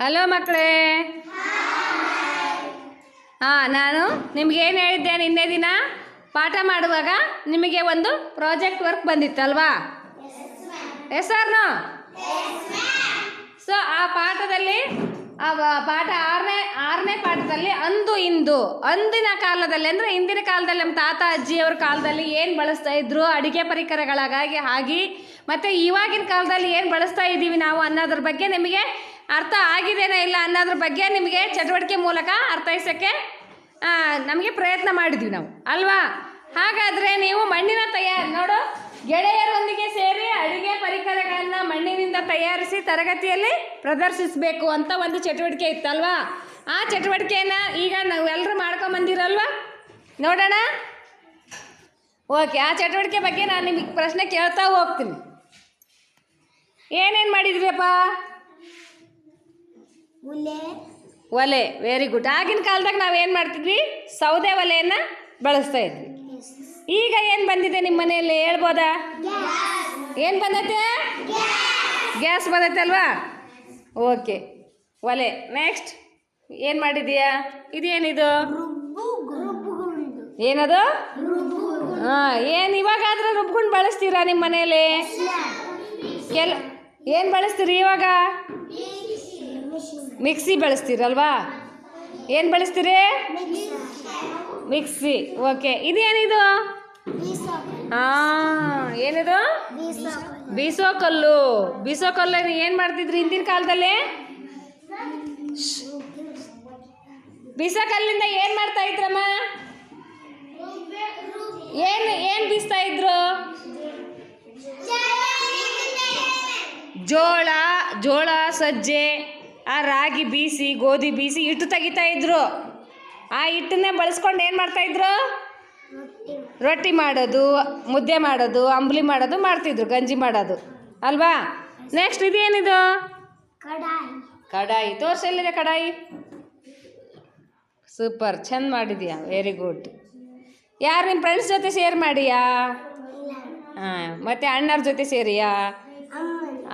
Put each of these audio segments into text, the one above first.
Hello ಮಕ್ಕಳೇ. ಹಾಂ, ನಾನು ನಿಮ್ಗೆ ಏನು ಹೇಳಿದ್ದೆ ನಿನ್ನೆ ದಿನ? ಪಾಠ ಮಾಡುವಾಗ ನಿಮಗೆ ಒಂದು ಪ್ರಾಜೆಕ್ಟ್ ವರ್ಕ್ ಬಂದಿತ್ತಲ್ವಾ ಎಸ್ ಸರ್ನು ಸೊ ಆ ಪಾಠದಲ್ಲಿ, ಆ ಪಾಠ ಆರನೇ ಆರನೇ ಪಾಠದಲ್ಲಿ ಅಂದು, ಇಂದು, ಅಂದಿನ ಕಾಲದಲ್ಲಿ ಅಂದರೆ ಹಿಂದಿನ ಕಾಲದಲ್ಲಿ ನಮ್ಮ ತಾತ ಅಜ್ಜಿಯವ್ರ ಕಾಲದಲ್ಲಿ ಏನು ಬಳಸ್ತಾ ಇದ್ರು, ಅಡಿಗೆ ಪರಿಕರಗಳಾಗಿ ಹಾಗೆ, ಮತ್ತು ಇವಾಗಿನ ಕಾಲದಲ್ಲಿ ಏನು ಬಳಸ್ತಾ ಇದ್ದೀವಿ ನಾವು ಅನ್ನೋದ್ರ ಬಗ್ಗೆ ನಿಮಗೆ ಅರ್ಥ ಆಗಿದೆನೋ ಇಲ್ಲ ಅನ್ನೋದ್ರ ಬಗ್ಗೆ ನಿಮಗೆ ಚಟುವಟಿಕೆ ಮೂಲಕ ಅರ್ಥೈಸೋಕ್ಕೆ ನಮಗೆ ಪ್ರಯತ್ನ ಮಾಡಿದ್ವಿ ನಾವು, ಅಲ್ವಾ? ಹಾಗಾದರೆ ನೀವು ಮಣ್ಣಿನ ತಯಾರು, ನೋಡು, ಗೆಳೆಯರೊಂದಿಗೆ ಸೇರಿ ಅಡುಗೆ ಪರಿಕರಗಳನ್ನು ಮಣ್ಣಿನಿಂದ ತಯಾರಿಸಿ ತರಗತಿಯಲ್ಲಿ ಪ್ರದರ್ಶಿಸಬೇಕು ಅಂತ ಒಂದು ಚಟುವಟಿಕೆ ಇತ್ತಲ್ವಾ ಆ ಚಟುವಟಿಕೆಯನ್ನು ಈಗ ನಾವು ಎಲ್ಲರೂ ಮಾಡ್ಕೊಂಬಂದಿರಲ್ವಾ? ನೋಡೋಣ. ಓಕೆ, ಆ ಚಟುವಟಿಕೆ ಬಗ್ಗೆ ನಾನು ನಿಮಗೆ ಪ್ರಶ್ನೆ ಕೇಳ್ತಾ ಹೋಗ್ತೀನಿ. ಏನೇನು ಮಾಡಿದ್ರಿಯಪ್ಪ? ಒಲೆ ವೆರಿ ಗುಡ್ ಆಗಿನ ಕಾಲದಾಗ ನಾವು ಏನು ಮಾಡ್ತಿದ್ವಿ? ಸೌದೆ ಒಲೆಯನ್ನು ಬಳಸ್ತಾ ಇದ್ವಿ. ಈಗ ಏನು ಬಂದಿದೆ ನಿಮ್ಮ ಮನೆಯಲ್ಲಿ? ಹೇಳ್ಬೋದಾ? ಏನು ಬಂದೈತೆ? ಗ್ಯಾಸ್ ಬಂದೈತೆ ಅಲ್ವಾ? ಓಕೆ ಒಲೆ. ನೆಕ್ಸ್ಟ್ ಏನು ಮಾಡಿದೀಯಾ? ಇದೇನಿದು? ಏನದು? ಹಾಂ ಏನು ಇವಾಗಾದ್ರೆ ರುಬ್ಕೊಂಡು ಬಳಸ್ತೀರಾ ನಿಮ್ಮ ಮನೆಯಲ್ಲಿ? ಕೆಲ ಏನು ಬಳಸ್ತೀರಿ ಇವಾಗ? ಮಿಕ್ಸಿ ಬಳಸ್ತೀರಲ್ವಾ? ಏನು ಬಳಸ್ತೀರಿ? ಮಿಕ್ಸಿ. ಓಕೆ. ಇದೇನಿದು? ಏನಿದು? ಬೀಸೋ ಕಲ್ಲು. ಬೀಸೋ ಕಲ್ಲು ಏನು ಮಾಡ್ತಿದ್ರಿ ಹಿಂದಿನ ಕಾಲದಲ್ಲಿ? ಬೀಸೋ ಕಲ್ಲಿಂದ ಏನು ಮಾಡ್ತಾ ಇದ್ರಮ್ಮ? ಏನು ಏನು ಬೀಸ್ತಾ ಇದ್ರು? ಜೋಳ ಜೋಳ, ಸಜ್ಜೆ. ಆ ರಾಗಿ ಬೀಸಿ ಗೋಧಿ ಬೀಸಿ ಹಿಟ್ಟು ತೆಗಿತಾ ಇದ್ರು. ಆ ಹಿಟ್ಟನ್ನೇ ಬಳಸ್ಕೊಂಡು ಏನು ಮಾಡ್ತಾ ಇದ್ರು? ರೊಟ್ಟಿ ಮಾಡೋದು ಮುದ್ದೆ ಮಾಡೋದು ಅಂಬ್ಲಿ ಮಾಡೋದು ಮಾಡ್ತಿದ್ರು ಗಂಜಿ ಮಾಡೋದು. ಅಲ್ವಾ? ನೆಕ್ಸ್ಟ್ ಇದೇನಿದು? ಕಡಾಯಿ. ಕಡಾಯಿ. ತೋರ್ಸೆಲ್ಲಿದೆ ಕಡಾಯಿ? ಸೂಪರ್ ಚೆಂದ ಮಾಡಿದ್ಯಾ? ವೆರಿ ಗುಡ್ ಯಾರು ನಿಮ್ಮ ಫ್ರೆಂಡ್ಸ್ ಜೊತೆ ಶೇರ್ ಮಾಡಿಯಾ? ಹಾಂ ಮತ್ತು ಅಣ್ಣರ ಜೊತೆ ಸೇರಿಯಾ?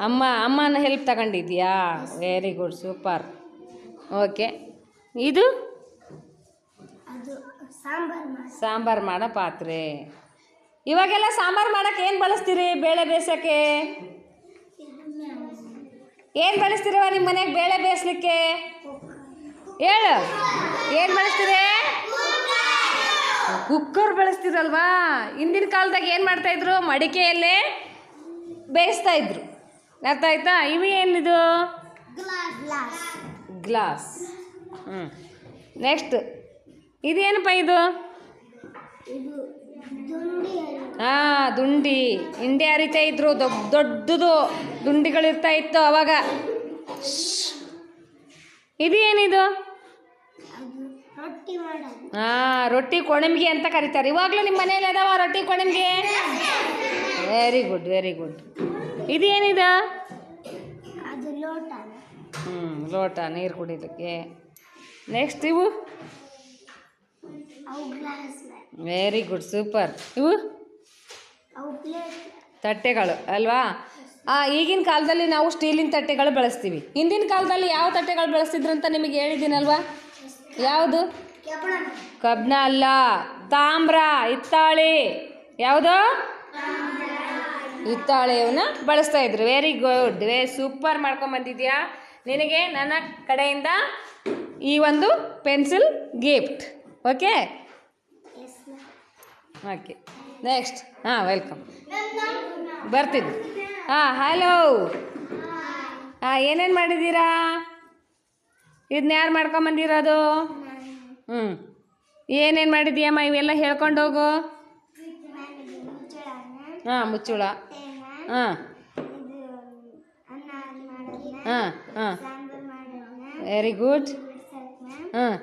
ಅಮ್ಮ ಅಮ್ಮನ ಹೆಲ್ಪ್ ತಗೊಂಡಿದ್ಯಾ? ವೆರಿ ಗುಡ್ ಸೂಪರ್ ಓಕೆ ಇದು? ಅದು ಸಾಂಬಾರ್ ಮಾಡ ಸಾಂಬಾರು ಮಾಡೋ ಪಾತ್ರೆ. ಇವಾಗೆಲ್ಲ ಸಾಂಬಾರು ಮಾಡಕ್ಕೆ ಏನು ಬಳಸ್ತೀರಿ ಬೇಳೆ ಬೇಯಿಸೋಕ್ಕೆ? ಏನು ಬಳಸ್ತೀರವ ನಿಮ್ಮ ಮನೆಗೆ ಬೇಳೆ ಬೇಯಿಸ್ಲಿಕ್ಕೆ? ಹೇಳು. ಏನು ಬಳಸ್ತೀರಿ? ಕುಕ್ಕರ್ ಬಳಸ್ತೀರಲ್ವಾ? ಹಿಂದಿನ ಕಾಲದಾಗ ಏನು ಮಾಡ್ತಾಯಿದ್ರು ಮಡಿಕೆಯಲ್ಲೇ ಬೇಯಿಸ್ತಾ ಇದ್ರು. ಅರ್ಥ ಆಯ್ತಾ ಇವು ಏನಿದು? ಗ್ಲಾಸ್ ಗ್ಲಾಸ್ ಗ್ಲಾಸ್ ಹ್ಞೂ ನೆಕ್ಸ್ಟ್ ಇದೇನಪ್ಪ ಇದು? ಹಾಂ ದುಂಡಿ ಹಿಂದೆ ಹರಿತಾ ಇದ್ರು ದೊಡ್ಡ ದೊಡ್ಡದು ದುಂಡಿಗಳಿರ್ತಾ ಇತ್ತು ಅವಾಗ. ಇದು ಏನಿದು ಹಾ ರೊಟ್ಟಿ ಮಾಡೋದು. ಹಾಂ ರೊಟ್ಟಿ ಕೊಣಮ್ಗೆ ಅಂತ ಕರೀತಾರೆ. ಇವಾಗಲೂ ನಿಮ್ಮ ಮನೇಲಿ ಅದಾವ ರೊಟ್ಟಿ ಕೊಣಮ್ಗೆ ವೆರಿ ಗುಡ್ ವೆರಿ ಗುಡ್ ಇದು ಏನಿದು ಅದು ಲೋಟ ಹ್ಞೂ ಲೋಟ ನೀರು ಕುಡಿಲಿಕ್ಕೆ. ನೆಕ್ಸ್ಟ್ ಇವು? ವೆರಿ ಗುಡ್ ಸೂಪರ್ ಇವು? ತಟ್ಟೆಗಳು ಅಲ್ವಾ? ಆ ಈಗಿನ ಕಾಲದಲ್ಲಿ ನಾವು ಸ್ಟೀಲಿನ ತಟ್ಟೆಗಳು ಬಳಸ್ತೀವಿ. ಹಿಂದಿನ ಕಾಲದಲ್ಲಿ ಯಾವ ತಟ್ಟೆಗಳು ಬಳಸ್ತಿದ್ರು ಅಂತ ನಿಮಗೆ ಹೇಳಿದ್ದೀನಲ್ವಾ? ಯಾವುದು? ಕಬ್ಬಿಣ ಕಬ್ಣ ಅಲ್ಲ. ತಾಮ್ರ ಹಿತ್ತಾಳೆ. ಯಾವುದು? ಹಿತ್ತಾಳೆಯವನ್ನ ಬಳಸ್ತಾ ಇದ್ರು. ವೆರಿ ಗುಡ್ ವೆ ಸೂಪರ್ ಮಾಡ್ಕೊಂಬಂದಿದ್ಯಾ ನಿನಗೆ ನನ್ನ ಕಡೆಯಿಂದ ಈ ಒಂದು pencil gift okay okay next ಹಾಂ ವೆಲ್ಕಮ್ ಬರ್ತಿದ್ದೆ. ಹಾಂ ಹಲೋ ಹಾಂ ಏನೇನು ಮಾಡಿದ್ದೀರಾ? ಇದನ್ನ ಯಾರು ಮಾಡ್ಕೊಂಬಂದಿರೋದು ಹ್ಞೂ ಏನೇನು ಮಾಡಿದ್ದೀಯಮ್ಮ? ಇವೆಲ್ಲ ಹೇಳ್ಕೊಂಡು ಹೋಗು. ನನಗೆ ಮುಚ್ಚಳನ ಹಾಂ ಮುಚ್ಚುಳ. ಹಾಂ. ಹಾಂ ಹಾಂ. ವೆರಿ ಗುಡ್ ಹಾಂ.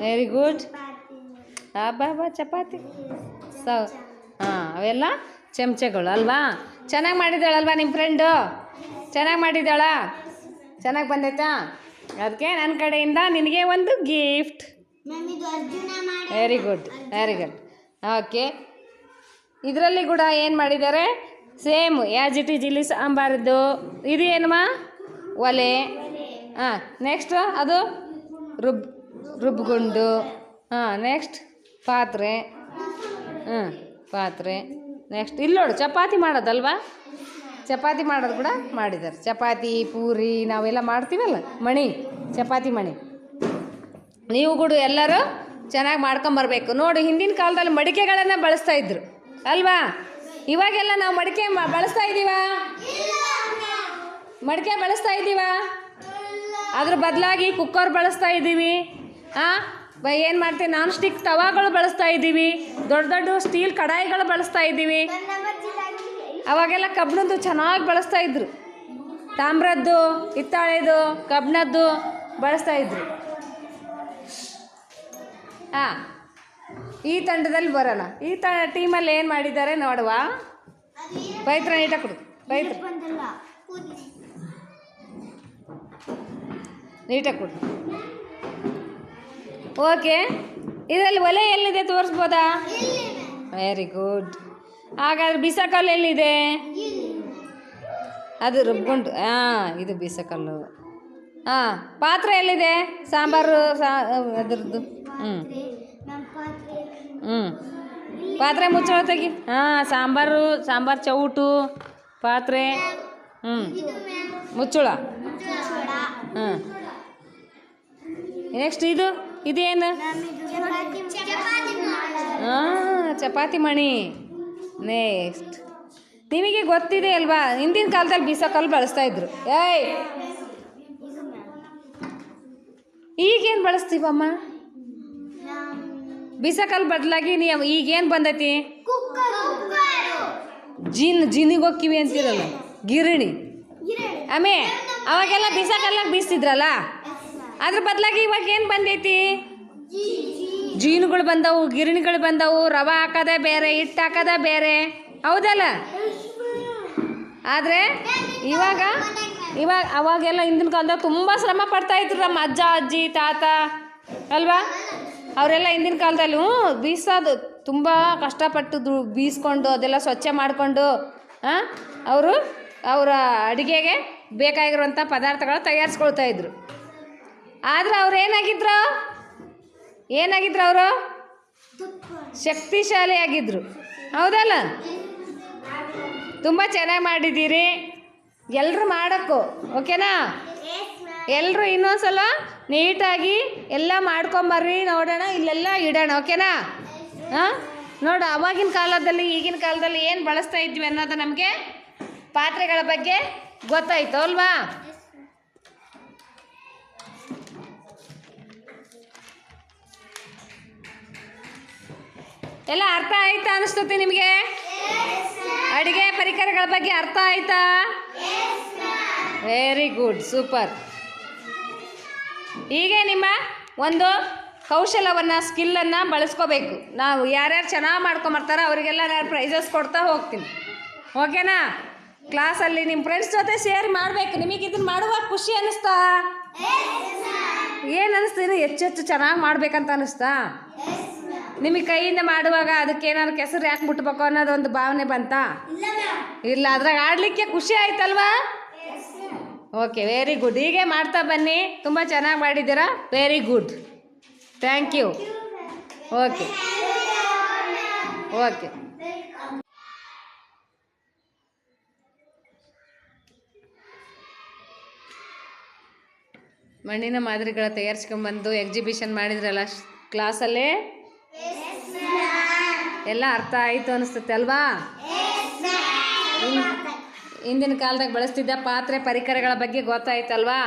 ವೆರಿ ಗುಡ್ ಹಬ್ಬ ಚಪಾತಿ. ಸೌ ಹಾಂ ಅವೆಲ್ಲ ಚಮಚಗಳು ಅಲ್ವಾ? ಚೆನ್ನಾಗಿ ಮಾಡಿದ್ದಾಳಲ್ವಾ ನಿಮ್ಮ ಫ್ರೆಂಡು ಚೆನ್ನಾಗಿ ಮಾಡಿದ್ದಾಳ? ಚೆನ್ನಾಗಿ ಬಂದೈತಾ? ಅದಕ್ಕೆ ನನ್ನ ಕಡೆಯಿಂದ ನಿನಗೆ ಒಂದು gift very good very good okay ಇದರಲ್ಲಿ ಕೂಡ ಏನು ಮಾಡಿದ್ದಾರೆ ಸೇಮ್ ಯಾಜ್ ಇಟ್ ಈಸ್ ಇಲ್ಲಿ ಸಾಂಬಾರದ್ದು ಇದು ಏನಮ್ಮ? ಒಲೆ. ಹಾಂ ನೆಕ್ಸ್ಟ್ ಅದು ರುಬ್, ರುಬ್ಗುಂಡು. ಹಾಂ ನೆಕ್ಸ್ಟ್ ಪಾತ್ರೆ. ಹಾಂ ಪಾತ್ರೆ. ನೆಕ್ಸ್ಟ್ ಇಲ್ಲಿ ನೋಡು, ಚಪಾತಿ ಮಾಡೋದಲ್ವಾ? ಚಪಾತಿ ಮಾಡೋದು ಕೂಡ ಮಾಡಿದ್ದಾರೆ. ಚಪಾತಿ, ಪೂರಿ, ನಾವೆಲ್ಲ ಮಾಡ್ತೀವಲ್ಲ, ಮಣಿ, ಚಪಾತಿ ಮಣಿ. ನೀವು ಕೂಡ ಎಲ್ಲರೂ ಚೆನ್ನಾಗಿ ಮಾಡ್ಕೊಂಬರ್ಬೇಕು. ನೋಡಿ, ಹಿಂದಿನ ಕಾಲದಲ್ಲಿ ಮಡಿಕೆಗಳನ್ನು ಬಳಸ್ತಾ ಇದ್ರು. ಅಲ್ವಾ? ಇವಾಗೆಲ್ಲ ನಾವು ಮಡಿಕೆ ಬಳಸ್ತಾ ಇದ್ದೀವಾ ಮಡಿಕೆ ಬಳಸ್ತಾ ಇದ್ದೀವಾ ಅದ್ರ ಬದಲಾಗಿ ಕುಕ್ಕರ್ ಬಳಸ್ತಾ ಇದ್ದೀವಿ ಹಾಂ ಏನು ಮಾಡ್ತೀವಿ ನಾನ್ ಸ್ಟಿಕ್ ತವಾಗಳು ಬಳಸ್ತಾ ಇದ್ದೀವಿ ದೊಡ್ಡ ದೊಡ್ಡ ಸ್ಟೀಲ್ ಕಡಾಯಿಗಳು ಬಳಸ್ತಾ ಇದ್ದೀವಿ ಅವಾಗೆಲ್ಲ ಕಬ್ಬಿಣದ್ದು ಚೆನ್ನಾಗಿ ಬಳಸ್ತಾ ಇದ್ರು. ತಾಮ್ರದ್ದು, ಹಿತ್ತಾಳೆದು ಕಬ್ಬಿಣದ್ದು ಬಳಸ್ತಾ ಇದ್ರು. ಹಾಂ ಈ ತಂಡದಲ್ಲಿ ಬರೋಣ. ಈ ತ ಟೀಮಲ್ಲಿ ಏನು ಮಾಡಿದ್ದಾರೆ ನೋಡುವ. ಪೈತ್ರ ನೀಟಾಗಿ ಕೊಡು. ನೀಟ ನೀಟಾಗಿ ಕೊಡು. ಓಕೆ. ಇದರಲ್ಲಿ ಒಲೆ ಎಲ್ಲಿದೆ ತೋರಿಸ್ಬೋದಾ? ವೆರಿ ಗುಡ್ ಹಾಗಾದ್ರೆ ಬಿಸಕಲ್ಲು ಎಲ್ಲಿದೆ? ಅದು ರುಬ್ಕೊಂಡು ಹಾಂ ಇದು ಬಿಸಕಲ್ಲು. ಹಾಂ ಪಾತ್ರೆ ಎಲ್ಲಿದೆ? ಸಾಂಬಾರು, ಸಾ, ಅದರದ್ದು. ಹ್ಞೂ ಹ್ಞೂ ಪಾತ್ರೆ ಮುಚ್ಚಳ ತೆಗಿ ಹಾಂ, ಸಾಂಬಾರು ಸಾಂಬಾರು ಚೌಟು, ಪಾತ್ರೆ. ಹ್ಞೂ ಮುಚ್ಚಳ? ಹ್ಞೂ ನೆಕ್ಸ್ಟ್ ಇದು? ಇದೇನು? ಹಾಂ, ಚಪಾತಿ ಮಣಿ. ನೆಕ್ಸ್ಟ್. ನಿಮಗೆ ಗೊತ್ತಿದೆ ಅಲ್ವಾ? ಹಿಂದಿನ ಕಾಲದಲ್ಲಿ ಬೀಸಕಲ್ಲು ಬಳಸ್ತಾ ಇದ್ರು. ಏಯ್! ಈಗೇನು ಬಳಸ್ತೀವಮ್ಮ? ಬೀಸಕಲ್ಲು ಬದಲಾಗಿ ನೀವು ಈಗೇನು ಬಂದೈತಿ? ಜಿನ್ ಜಿನಿಗೆ ಹೋಗ್ಕಿವಿ ಅಂತಿರಲ್ಲ? ಗಿರಣಿ. ಆಮೇ ಅವಾಗೆಲ್ಲ ಬೀಸಕಲ್ಲಾಗ ಬೀಸ್ತಿದ್ರಲ್ಲ? ಅದ್ರ ಬದಲಾಗಿ ಇವಾಗ ಏನು ಬಂದೈತಿ? ಜೀನುಗಳು ಬಂದವು ಗಿರಣಿಗಳು ಬಂದವು ರವೆ ಹಾಕೋದೇ ಬೇರೆ ಹಿಟ್ಟು ಹಾಕೋದೇ ಬೇರೆ. ಹೌದಲ್ಲ? ಆದರೆ ಇವಾಗ ಇವಾಗ ಅವಾಗೆಲ್ಲ ಹಿಂದಿನ ಕಾಲದಾಗ ತುಂಬ ಶ್ರಮ ಪಡ್ತಾ ಇದ್ರು ನಮ್ಮ ಅಜ್ಜ ಅಜ್ಜಿ ತಾತ ಅಲ್ವಾ? ಅವರೆಲ್ಲ ಹಿಂದಿನ ಕಾಲದಲ್ಲಿ ಬೀಸೋದು ತುಂಬ ಕಷ್ಟಪಟ್ಟು ದು, ಬೀಸ್ಕೊಂಡು ಅದೆಲ್ಲ ಸ್ವಚ್ಛ ಮಾಡಿಕೊಂಡು ಅವರು ಅವರ ಅಡುಗೆಗೆ ಬೇಕಾಗಿರುವಂಥ ಪದಾರ್ಥಗಳು ತಯಾರಿಸ್ಕೊಳ್ತಾ ಇದ್ರು. ಆದರೆ ಅವ್ರು ಏನಾಗಿದ್ರು? ಏನಾಗಿದ್ರು ಅವರು? ಶಕ್ತಿಶಾಲಿ ಆಗಿದ್ರು ಹೌದಲ್ಲ? ತುಂಬ ಚೆನ್ನಾಗಿ ಮಾಡಿದ್ದೀರಿ. ಎಲ್ಲರೂ ಮಾಡೋಕ್ಕು, ಓಕೆನಾ? ಎಲ್ಲರೂ ಇನ್ನೊಂದ್ಸಲ ನೀಟಾಗಿ ಎಲ್ಲ ಮಾಡ್ಕೊಂಬರ್ರಿ ನೋಡೋಣ ಇಲ್ಲೆಲ್ಲ ಇಡೋಣ ಓಕೆನಾ? ಹಾಂ? ನೋಡು ಅವಾಗಿನ ಕಾಲದಲ್ಲಿ ಈಗಿನ ಕಾಲದಲ್ಲಿ ಏನು ಬಳಸ್ತಾ ಇದ್ವಿ ಅನ್ನೋದು ನಮಗೆ ಪಾತ್ರೆಗಳ ಬಗ್ಗೆ ಗೊತ್ತಾಯ್ತು ಅಲ್ವಾ? ಎಲ್ಲ ಅರ್ಥ ಆಯ್ತಾ ಅನಿಸ್ತತಿ ನಿಮಗೆ? ಅಡುಗೆ ಪರಿಕರಗಳ ಬಗ್ಗೆ ಅರ್ಥ ಆಯ್ತಾ? ವೆರಿ ಗುಡ್ ಸೂಪರ್ ಹೀಗೆ ನಿಮ್ಮ ಒಂದು ಕೌಶಲವನ್ನು ಸ್ಕಿಲ್ಲನ್ನು ಬಳಸ್ಕೋಬೇಕು. ನಾವು ಯಾರ್ಯಾರು ಚೆನ್ನಾಗಿ ಮಾಡ್ಕೊಂಬರ್ತಾರೋ ಅವರಿಗೆಲ್ಲ ನಾನು ಪ್ರೈಸಸ್ ಕೊಡ್ತಾ ಹೋಗ್ತೀನಿ. ಓಕೆನಾ? ಕ್ಲಾಸಲ್ಲಿ ನಿಮ್ಮ ಫ್ರೆಂಡ್ಸ್ ಜೊತೆ ಶೇರ್ ಮಾಡಬೇಕು. ನಿಮಗೆ ಇದನ್ನು ಮಾಡುವಾಗ ಖುಷಿ ಅನ್ನಿಸ್ತಾ? ಏನು ಅನ್ನಿಸ್ತೀನಿ ಹೆಚ್ಚು ಹೆಚ್ಚು ಚೆನ್ನಾಗಿ ಮಾಡ್ಬೇಕಂತ ಅನ್ನಿಸ್ತಾ? ನಿಮಗೆ ಕೈಯಿಂದ ಮಾಡುವಾಗ ಅದಕ್ಕೆ ಏನಾದ್ರು ಕೆಸರು ಯಾಕೆ ಮುಟ್ಬೇಕು ಅನ್ನೋದು ಒಂದು ಭಾವನೆ ಬಂತಾ? ಇಲ್ಲ ಅದ್ರಾಗ ಆಡಲಿಕ್ಕೆ ಖುಷಿ ಆಯ್ತಲ್ವಾ? ಓಕೆ ವೆರಿ ಗುಡ್ ಹೀಗೆ ಮಾಡ್ತಾ ಬನ್ನಿ. ತುಂಬ ಚೆನ್ನಾಗಿ ಮಾಡಿದ್ದೀರಾ? Very good thank you okay okay ಮಣ್ಣಿನ ಮಾದರಿಗಳ ತಯಾರಿಸ್ಕೊಂಡ್ಬಂದು ಎಕ್ಸಿಬಿಷನ್ ಮಾಡಿದ್ರಲ್ಲ ಕ್ಲಾಸಲ್ಲೇ ಎಲ್ಲ ಅರ್ಥ ಆಯಿತು ಅನಿಸ್ತತ್ತೆ ಅಲ್ವಾ? ಹಿಂದಿನ ಕಾಲದಾಗ ಬಳಸ್ತಿದ್ದ ಪಾತ್ರೆ ಪರಿಕರಗಳ ಬಗ್ಗೆ ಗೊತ್ತಾಯ್ತಲ್ವಾ?